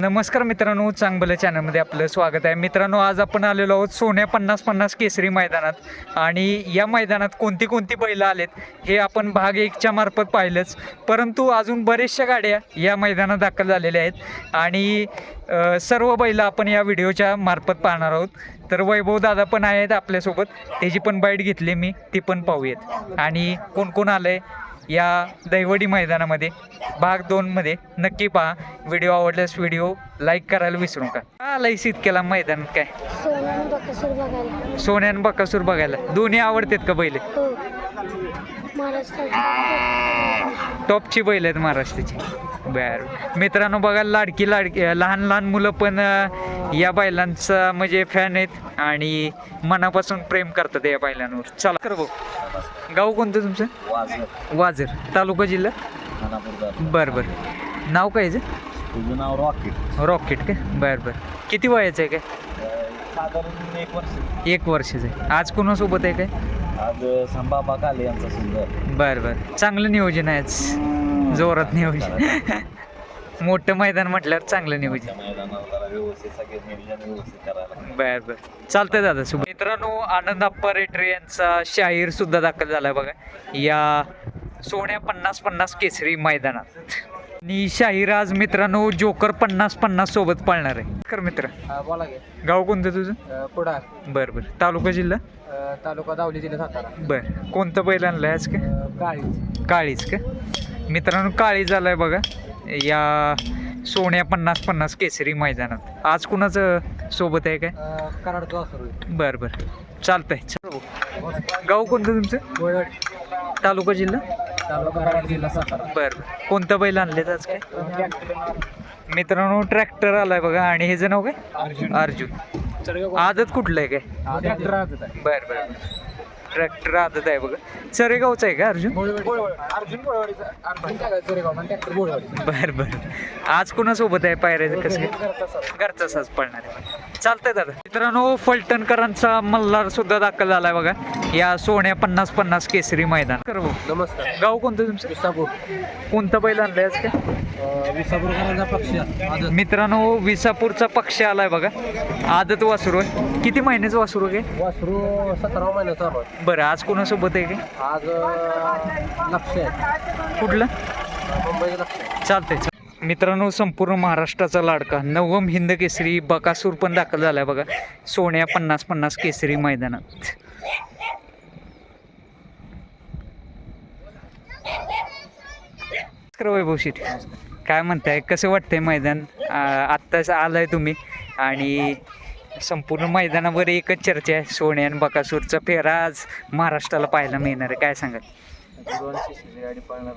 नमस्कार मित्रांनो चांगलं चॅनलमध्ये आपलं स्वागत आहे. मित्रांनो आज आपण आलेलो आहोत सोन्या पन्नास पन्नास केसरी मैदानात. आणि या मैदानात कोणती कोणती बैलं आलेत हे आपण भाग एकच्या मार्फत पाहिलंच. परंतु अजून बरेचशा गाड्या या मैदानात दाखल झालेल्या आहेत. आणि सर्व बैलं आपण या व्हिडिओच्या मार्फत पाहणार आहोत. तर वैभव दादा पण आहेत आपल्यासोबत. त्याची पण बाईट घेतली मी ती पण पाहूयात. आणि कोण कोण आलं आहे या दैवडी मैदानामध्ये भाग दोनमध्ये नक्की पहा. व्हिडिओ आवडल्यास व्हिडिओ लाईक करायला विसरू नका. आलायस इतक्याला मैदान काय? सोन्यानं बकासूर बघायला. सोन्यान बकासूर बघायला. दोन्ही आवडतात का बैल? टॉपची बैल आहेत महाराष्ट्राची. बर. मित्रांनो बघा लाडकी लाडकी लहान लहान मुलं पण या बैलांचा म्हणजे फॅन आहेत आणि मनापासून प्रेम करतात या बैलांवर. चला. कर भाऊ. गाव कोणतं तुमचं? वाजर तालुका जिल्हा? बरं बरं. नाव काय? तुझं नाव रॉकेट रॉकेट का? बरं बरं. किती वयाचं आहे काय? साधारण एक वर्ष. एक वर्षाचं आहे. आज कोणासोबत आहे काय? आज संभाबा काले यांचा सुंदर. बरं बरं. चांगलं नियोजन आहे जोरात नियोजन. मोठं मैदान म्हटल्यावर चांगलं नियोजन. बर बर. चालतंय दादा शुभ मित्रांनो आनंद अप्पा रेटरे यांचा शाहीर सुद्धा दाखल झालाय बघा. या सोन्या पन्नास पन्नास केसरी मैदानात. आणि शाहीर आज मित्रांनो जोकर पन्नास पन्नास सोबत पाळणार आहे. कर मित्र. बोला गाव कोणतं तुझं? कुडाळ बर बर. तालुका जिल्हा? तालुका दावली जिल्हा सातारा. बर. कोणतं बैल आणलंय आज का? अ, काळी काळीच का? मित्रांनो काळी झालाय बघा. या सोन्या पन्नास पन्नास केसरी मैदानात. आज कुणाचं सोबत आहे काय? कराडचा वासरू आहे. बर बर. चालतंय. चल. गाव कोणतं तुमचं? तालुका जिल्हा? तालुका कराड जिल्हा सातारा बर. कोणतं बैल आणलेत आज काय? मित्रांनो ट्रॅक्टर आलाय बघा आणि हे नाव काय? अर्जुन. आदत कुठलं आहे काय? ट्रॅक्टर राहत आहे. बर बर. ट्रॅक्टर आदत आहे बघा. चरेगावचं आहे का अर्जुन? बर बर. आज कोणासोबत आहे पायऱ्याचं कसं काय? घरचा साज पडणार आहे चालतंय दादा. मित्रांनो फलटणकरांचा मल्हार सुद्धा दाखल झालाय बघा. या सोन्या पन्नास पन्नास केसरी मैदान. कर भाऊ. नमस्कार. गाव कोणतं तुमचं? विसापूर. कोणतं बैल आणलंय आज काय? अ, विसापूरकरांचा पक्ष आदत. मित्रांनो विसापूरचा पक्ष आलाय बघा. आदत वासरू आहे. किती महिन्याचं वासरू आहे? वासरू सतरा महिना चालू आहे बरं आज कोणासोबत आहे काय? आज अ, लक्ष आहे. कुठलं? मुंबईचं लक्ष आहे. चालतंय चाल- मित्रांनो संपूर्ण महाराष्ट्राचा लाडका. नवम हिंद केसरी बकासूर पण दाखल झालाय बघा. सोन्या पन्नास पन्नास केसरी मैदानात. नमस्कार वैभव शेठ काय म्हणताय? कसं वाटतंय मैदान? आ, आत्ताच आलाय तुम्ही आणि संपूर्ण मैदानावर एकच चर्चा आहे. सोने आणि बकासूरचा फेरा आज महाराष्ट्राला पाहायला मिळणार आहे. काय सांगाल? गाडी पळणार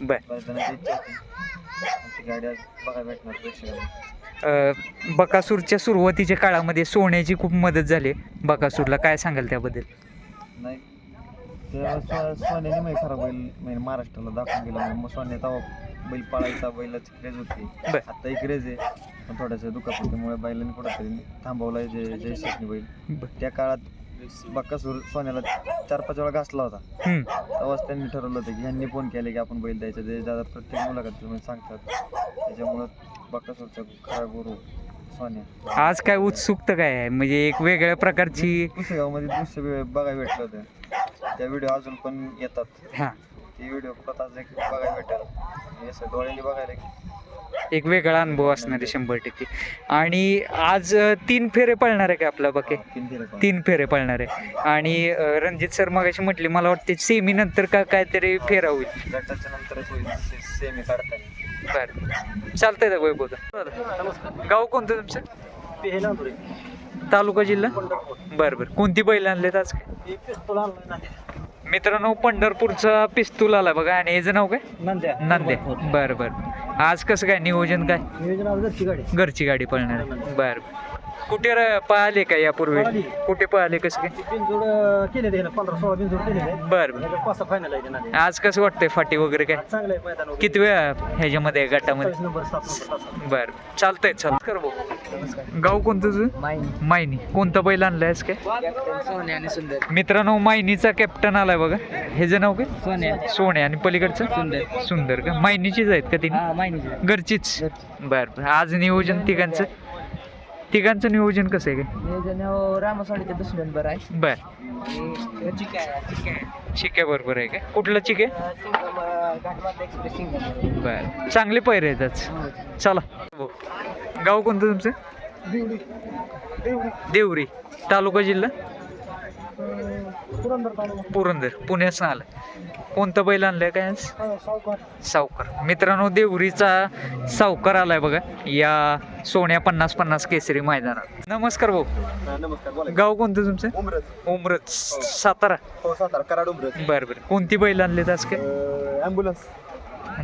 बर. इच्छा होती. गाडी आज भेटणार प्रेक्षकांना बकासूरच्या सुरुवातीच्या काळामध्ये सोन्याची खूप मदत झाली. बकासूरला काय सांगाल त्याबद्दल? नाही ते स्व- सोन्याने मै खराब बैल म्हणजे महाराष्ट्राला दाखवून गेला मग सोन्या तेव्हा बैल पाळायचा बैलाची क्रेज होती. बर. आता ही क्रेज आहे. पण थोड्याशा दुखापतीमुळे बैलांनी कुठंतरी थांबवलाय जय जय शेटणी बैल. बर. त्या काळात बक्कासूर सोन्याला चार पाच वेळा घासला होता. हम्म. तेव्हाच त्यांनी ठरवलं होतं की ह्यांनी फोन केले की आपण बैल द्यायचं. ते दादा प्रत्येक मुलाखत सांगतात त्याच्यामुळं बक्कासूरचा खरा गुरु सोन्या. आज काय उत्सुकता काय आहे? म्हणजे एक वेगळ्या प्रकारची पुसेगावमध्ये दृश्य बी- बघायला भेटलं होतं. त्या व्हिडिओ अजून पण येतात. हा. ते व्हिडिओ प्रतास एक बघायला भेटेल. हे असं डोळ्यांनी बघायला की. एक वेगळा अनुभव असणार आहे शंभर टक्के. आणि आज अ, तीन फेरे पळणार आहे का आपला बके? तीन फेरे पण. तीन फेरे पळणार आहे. आणि अ, रणजित सर मगाशी म्हटली मला वाटते सेमी नंतर का काहीतरी फेरा होईल. गटाच्या नंतरच होईल. से- सेमी काढताना. बरं. चालतंय का वैभव गाव कोणतं तुमचं? तालुका जिल्हा? बरं बरं. कोणती बैल आणलेत आज? मित्रांनो पंढरपूरचा पिस्तूल आला बघा. आणि याचं नाव काय? नंद्या नांदे. बरं बरं. आज कसं काय? नियोजन काय? नियोजन घरची गाडी. घरची गाडी पळणार. आहे. बरं. कुठे र- पळाले का यापूर्वी. कुठे पळाले कसं काय? बिनजोड पंधरा सोळा बिनजोड बर बर. पाच फायनल आहे त्यांना आज कसं वाटतंय फाटी वगैरे काय? चांगलं आहे मैदान वगैरे. किती वेळा ह्याच्यामध्ये आहे गटामध्ये? सत्तावीस नंबर सात नंबर तास बर चालतंय चाल कर भाऊ. गाव कोणतं तुझं? मायनी. कोणतं बैल आणलंयस काय? सोने आणि सुंदर. मित्रांनो मायनीचा कॅप्टन आलाय बघा. ह्याचं नाव काय? सोन्या सोने आणि पलीकडचं? सुंदर. सुंदर का? मायनीचीच आहेत का तिने हा माहिती घरचीच. बर बर. आज नियोजन तिघांचं? तिघांचं नियोजन कसं आहे? काय नियोजन रामस्वाडीच्या दुसऱ्या नंबर आहे. बर. आणि चिक्या आहे, चिक्या आहे. बरोबर आहे का? कुठलं चिके? अं, सिंगम, अं, घाटमात एक्सप्रेस सिंगम. बर. चांगले पैरे येतात चला हो. गाव कोणतं तुमचं? देवरी. तालुका जिल्हा? पुरंदर पुण्याचं आलं कोणतं बैल आणलंय काय आज? सावकार. सावकार. मित्रांनो देवरीचा सावकार आलाय बघा. या सोन्या पन्नास पन्नास केसरी मैदानात. नमस्कार भाऊ. नमस्कार बोला गाव कोणतं तुमचं? उमरज. उमरच सातारा. हो सातारा कराड उमरज. बरं बरं. कोणती बैल आणले आज काय? ॲम्ब्युलन्स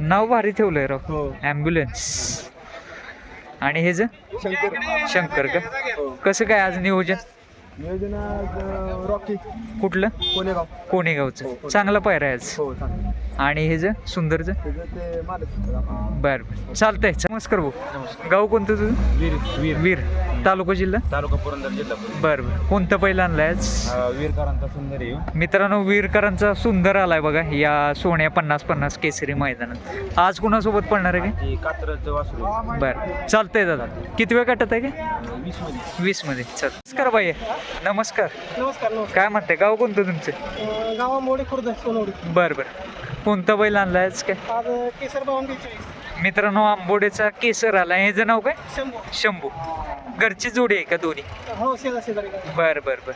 नाव भारी ठेवलंय राव. हो. ॲम्ब्युलन्स आणि हे ज? शंकर. शंकर का? हो. कसं काय आज नियोजन? नियोजन रॉकी. कुठलं? कोणेगाव कोणेगावचं चांगलं पायरा आहे आज. हो चांगलं. आणि हे ज सुंदरचं? त्याचं ते मालक बरं बरं. चालतंय. नमस्कार भाऊ. गाव कोणतं तुझं? वीर वीर. वीर. तालुका जिल्हा? तालुका पुरंदर जिल्हा बरं बरं. कोणतं पहिलं आणलंय आज? वीरकरांचा सुंदर आहे मित्रांनो वीरकरांचा सुंदर आलाय बघा या सोन्या पन्नास पन्नास केसरी मैदानात. आज कुणासोबत पडणार आहे ते वासरू. बरं. चालतंय दादा. किती वेळ काटत आहे काय वीसमध्ये वीसमध्ये चल. नमस्कार बाई. नमस्कार. नमस्कार नमस्कार. काय म्हणते गाव कोणतं तुमचं? अं, गावा मोडे खुर्द सोनवडी. बरं बरं. कोणतं बैल आणलाय आज काय? आज केसर बावन बेचाळीस मित्रांनो आंबोडेचा केसर आलाय ह्याचं नाव काय? शंभू. शंभू. घरची जोडी आहे का दोन्ही? हो शेजार शेजारी बरं बरं बरं.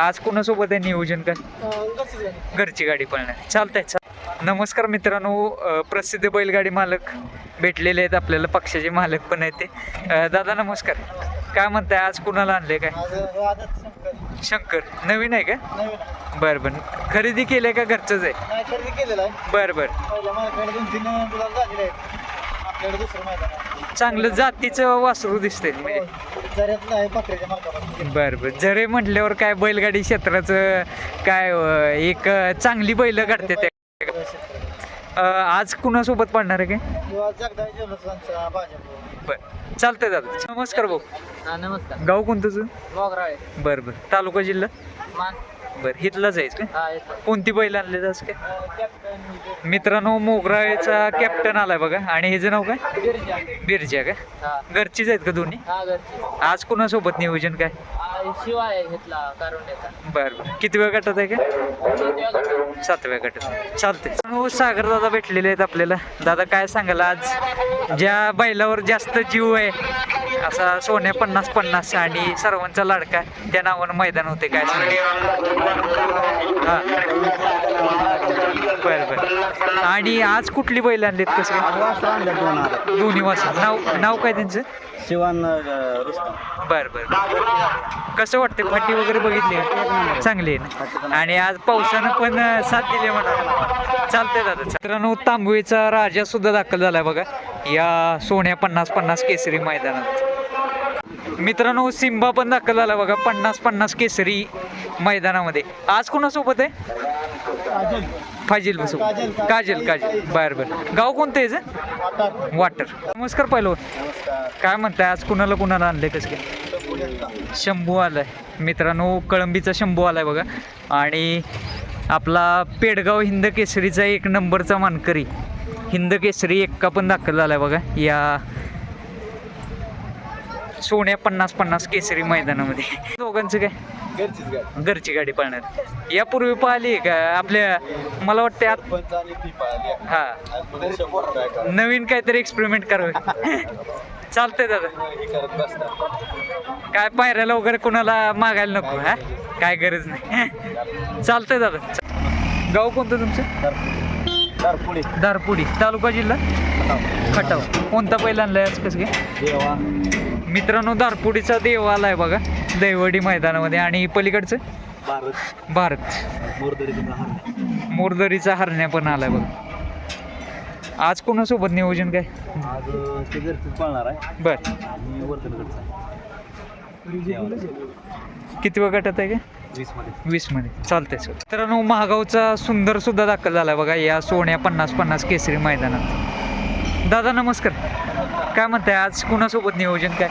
आज कुणासोबत आहे नियोजन काय गरजेच गाडी. घरची गाडी पळणार. चालतंय चाल. नमस्कार मित्रांनो अ, प्रसिद्ध बैलगाडी मालक भेटलेले आहेत आपल्याला पक्षाचे मालक पण आहेत ते. अ, दादा नमस्कार. काय म्हणताय आज कुणाला आणले काय? आज आदत शंकर. शंकर. नवीन आहे का? नवीन बरं बरं. खरेदी केलंय का घरचंच आहे? नाही खरेदी केलेला आहे. बरं बरं. पहिल्या माझ्याकडे दोन तीन गुलाब झालेले आहेत चांगलं जातीचं वासरू दिसतंय. म्हणजे बरं बरं. जरे म्हटल्यावर काय बैलगाडी क्षेत्राचं काय एक चांगली बैल काढते ते. अ, आज कुणासोबत पडणार आहे काय? भाजप. बरं. चालतंय दादा. नमस्कार भाऊ. हा नमस्कार. गाव कोणतं तुझं? मोगराळे बरं बरं. तालुका जिल्हा? बरं हिथला जायचं का कोणती बैल आणले जास काय? मित्रांनो मोगराळेचा कॅप्टन आलाय बघा. आणि ह्याचं नाव काय? बिरजा. का? घरचीच आहेत का दोन्ही? हा आज कुणासोबत नियोजन काय? शिवाय बरं बरं. किती वेळ गटात आहे का सातव्या गटात. सातव्या गटात. चालते हो सागर दादा भेटलेले आहेत आपल्याला. दादा काय सांगाल आज? ज्या बैलावर जास्त जीव आहे असा सोन्या पन्नास पन्नास आणि सर्वांचा लाडका त्या नावानं मैदान होते काय हा. बरं बरं. आणि आज कुठली बैल आणलीत कसं दोन्ही वाजता नाव नाव काय त्यांचं? शिवान बरं बरं. कसं वाटतं फाटी वगैरे बघितली? चांगली आहे ना. आणि आज पावसानं पण साथ दिली म्हणा. चालतंय दादा मित्रांनो तांबवेचा राजा सुद्धा दाखल झालाय बघा. या सोन्या पन्नास पन्नास केसरी मैदानात. मित्रांनो सिम्बा पण दाखल झाला बघा. पन्नास पन्नास केसरी मैदानामध्ये. आज कोणासोबत आहे? फाजील काजल काजल. बरं बरं. गाव कोणतं आहे? वाटर. नमस्कार पहिलो काय म्हणताय आज कुणाला कुणाला आणलंय कसं काय? शंभू आलाय. मित्रांनो कळंबीचा शंभू आलाय बघा. आणि आपला पेडगाव हिंद केसरीचा एक नंबरचा मानकरी हिंद केसरी एक्का पण दाखल झालाय बघा. या सोन्या पन्नास पन्नास केसरी मैदानामध्ये. दोघांचं काय? घरची गाडी पळणार. यापूर्वी पाहिली का? आपल्या मला वाटतं हा. नवीन काहीतरी एक्सपेरिमेंट करावे. चालतंय दादा. काय पायऱ्याला वगैरे कोणाला मागायला नको हा? काय गरज नाही. चालतंय दादा. गाव कोणतं तुमचं? तर पुढे दारपुडी. तालुका जिल्हा? खटाव. कोणता पहिला आणलाय आज कसं काय? देवा. मित्रांनो दारपुडीचा देव आलाय बघा. दैवडी मैदानामध्ये. आणि पलीकडचं? भारत. भारत. मोरदरीचं हार. मोरदरीचा हरण्या पण आलाय बघा. आज कोणासोबत नियोजन काय? बर. किती वेळ गटात आहे का वीसमध्ये चालतंय सर मित्रांनो महागावचा सुंदर सुद्धा दाखल झाला बघा या सोन्या पन्नास पन्नास केसरी मैदानात. दादा नमस्कार. काय म्हणताय आज कुणासोबत नियोजन काय?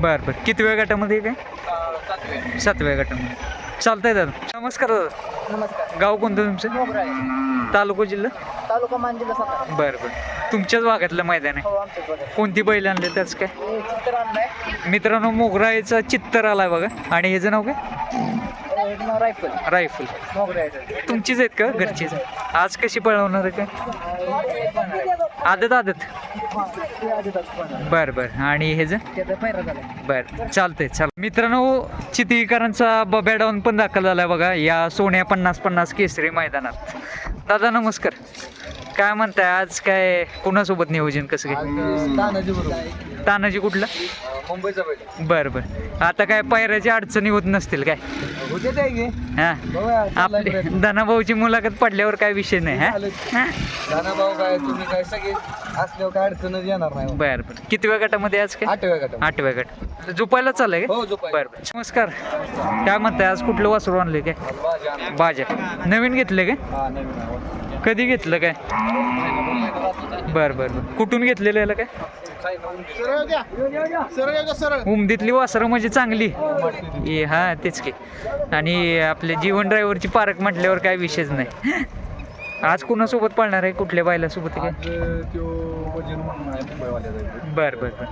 बर बर. किती वेळ गटामध्ये काय? सातव्या गटामध्ये. चालतंय दादा. नमस्कार दादा. नमस्कार. गाव कोणतं तुमचं? तालुका जिल्हा? तालुका मान जिल्हा सातारा. बरं बरं. तुमच्याच भागातलं मैदान आहे. हो आमच्याच बघा कोणती बैल आणले त्याच काय? चित्र आणलंय मित्रांनो मोगरायचा चित्तर आलाय बघा. आणि ह्याचं नाव काय? रायफल. रायफल. तुमचीच आहेत का? घरचीच आज कशी पळवणार आहे काय आदत आदत. बर बर. आणि पैरा झाला बर. चालतंय चाल. मित्रांनो चितळीकरांचा बब्या डाऊन पण दाखल झालाय बघा. या सोन्या पन्नास पन्नास केसरी मैदानात. दादा नमस्कार. काय म्हणताय? आज काय कुणासोबत नियोजन कसं काय? तानाजी कुठलं? मुंबईचा बैल. बर बर. आता काय पायऱ्याची अडचणी होत नसतील काय? होते हा. आपले धनाभाऊची मुलाखत पडल्यावर काय विषय नाही हा? हा? भाऊ काय तुम्ही काय सगळे असल्यावर काय अडचणच येणार नाही बर बर. किती वेळ गटामध्ये आज काय? आठव्या गटात आठव्या गट. झोपायला चाललंय का? हो झोपाय बर बर. नमस्कार. काय म्हणताय आज कुठलं वासरू आणले काय? बाजा नवीन घेतले काय? हा नवीन. कधी घेतलं काय? बर बर बर. कुठून घेतलेलं याला काय? उमदीतली वासरं म्हणजे चांगली. हे हा तेच की. आणि आपल्या जीवन ड्रायव्हरची पार्क म्हटल्यावर काय विषयच नाही. आज कुणासोबत पळणार आहे? कुठल्या बायलासोबत काय बर बर बर.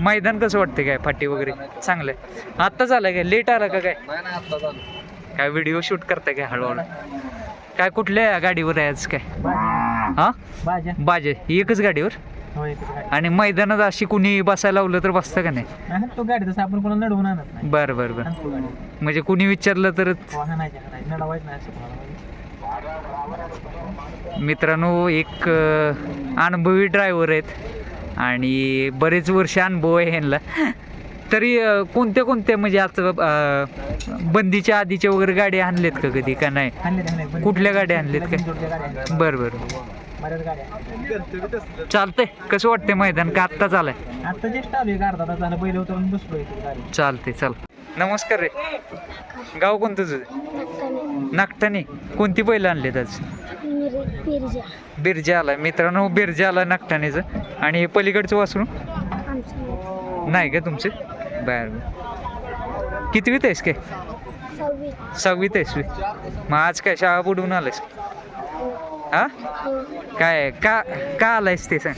मैदान कसं वाटतं काय? फाटी वगैरे? चांगलं आहे. आत्ताच आलं काय? लेट आला का काय? काय व्हिडिओ शूट करताय काय हळूहळू? काय कुठल्या गाडीवर आहे आज काय? हा? बाजे. एकच गाडीवर? हो एकच आणि मैदानात अशी कुणी बसायला लावलं तर बसतं का नाही? तो गाडी तसं आपण कोणाला आणत नाही. बरं बरं बरं. आणतो गाडी. म्हणजे कुणी विचारलं तर हो नाही असं कोणाला मित्रांनो एक अं, अनुभवी ड्रायव्हर आहेत आणि बरेच वर्ष अनुभव आहे ह्यांना तरी अं, कोणत्या कोणत्या म्हणजे आता अं, बंदीच्या आधीच्या वगैरे गाड्या आणलेत का कधी? का नाही? कुठल्या गाड्या गाड्या आणल्या. बरं बरं. बऱ्याच गाड्या चालतंय. कसं वाटतंय मैदान? का आत्ता चालाय आता आलो एक अर्धा तास झालं बैल उतरून बसलो इथे गाडी चालते चाल. नमस्कार रे. गाव कोणतं तुझं? नागठाणे कोणती बैल आणलेत आज? मिरे पिरजा बिरजा आलाय मित्रांनो बिरजा आला नागठाणेचं आणि पलीकडचं वासरू? आमचं नाही का तुमचे? बर कितवीत आहेस काय? सव्वीस सहावीत आहेस तू मग आज काय शाळा बुडवून आलायस? हो काय का का आलायस ते सांग.